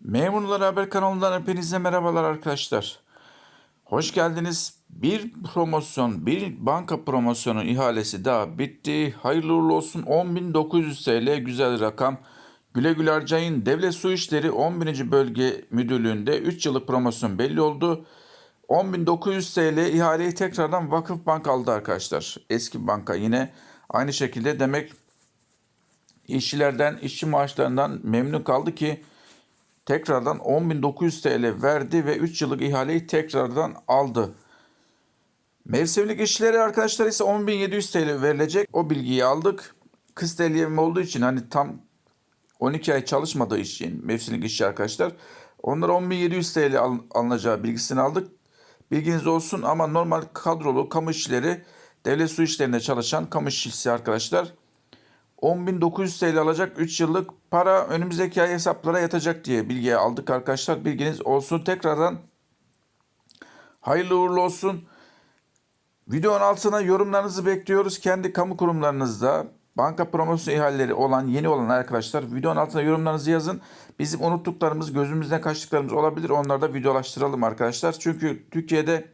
Memurlar Haber kanalından hepinize merhabalar arkadaşlar. Hoş geldiniz. Bir promosyon, bir banka promosyonu ihalesi daha bitti. Hayırlı uğurlu olsun. 10.900 TL güzel rakam. Güle güle harcayın. Devlet Su İşleri 11. Bölge Müdürlüğü'nde 3 yıllık promosyon belli oldu. 10.900 TL ihaleyi tekrardan Vakıf Bank aldı arkadaşlar. Eski banka yine aynı şekilde demek işçilerden, işçi maaşlarından memnun kaldı ki tekrardan 10.900 TL verdi ve 3 yıllık ihaleyi tekrardan aldı. Mevsimlik işçilere arkadaşlar ise 10.700 TL verilecek. O bilgiyi aldık. Kız TL'm olduğu için hani tam 12 ay çalışmadığı için mevsimlik işçi arkadaşlar. Onlara 10.700 TL al- alınacağı bilgisini aldık. Bilginiz olsun ama normal kadrolu kamu işçileri devlet su işlerinde çalışan kamu işçisi arkadaşlar 10.900 TL alacak 3 yıllık para önümüzdeki ay hesaplara yatacak diye bilgiyi aldık arkadaşlar. Bilginiz olsun. Tekrardan hayırlı uğurlu olsun. Videonun altına yorumlarınızı bekliyoruz. Kendi kamu kurumlarınızda banka promosyon ihaleleri olan yeni olan arkadaşlar videonun altına yorumlarınızı yazın. Bizim unuttuklarımız gözümüzden kaçtıklarımız olabilir. Onları da videolaştıralım arkadaşlar. Çünkü Türkiye'de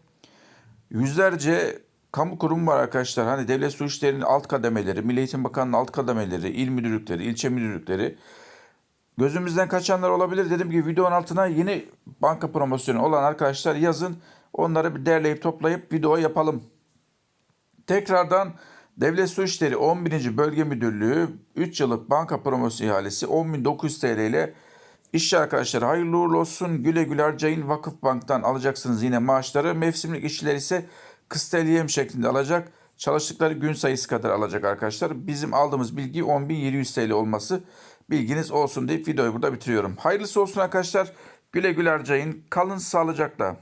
yüzlerce kamu kurumu var arkadaşlar. Hani devlet su işlerinin alt kademeleri, Milli Eğitim Bakanlığı'nın alt kademeleri, il müdürlükleri, ilçe müdürlükleri. Gözümüzden kaçanlar olabilir. Dediğim gibi videonun altına yeni banka promosyonu olan arkadaşlar yazın. Onları bir derleyip toplayıp video yapalım. Tekrardan Devlet Su İşleri 11. Bölge Müdürlüğü 3 yıllık banka promosyonu ihalesi 10.900 TL ile işçi arkadaşlar hayırlı uğurlu olsun. Güle güle harcayın. Vakıf Bank'tan alacaksınız yine maaşları. Mevsimlik işçiler ise kısteliyem şeklinde alacak. Çalıştıkları gün sayısı kadar alacak arkadaşlar. Bizim aldığımız bilgi 10.700 TL olması bilginiz olsun deyip videoyu burada bitiriyorum. Hayırlısı olsun arkadaşlar. Güle güle harcayın. Kalın sağlıcakla.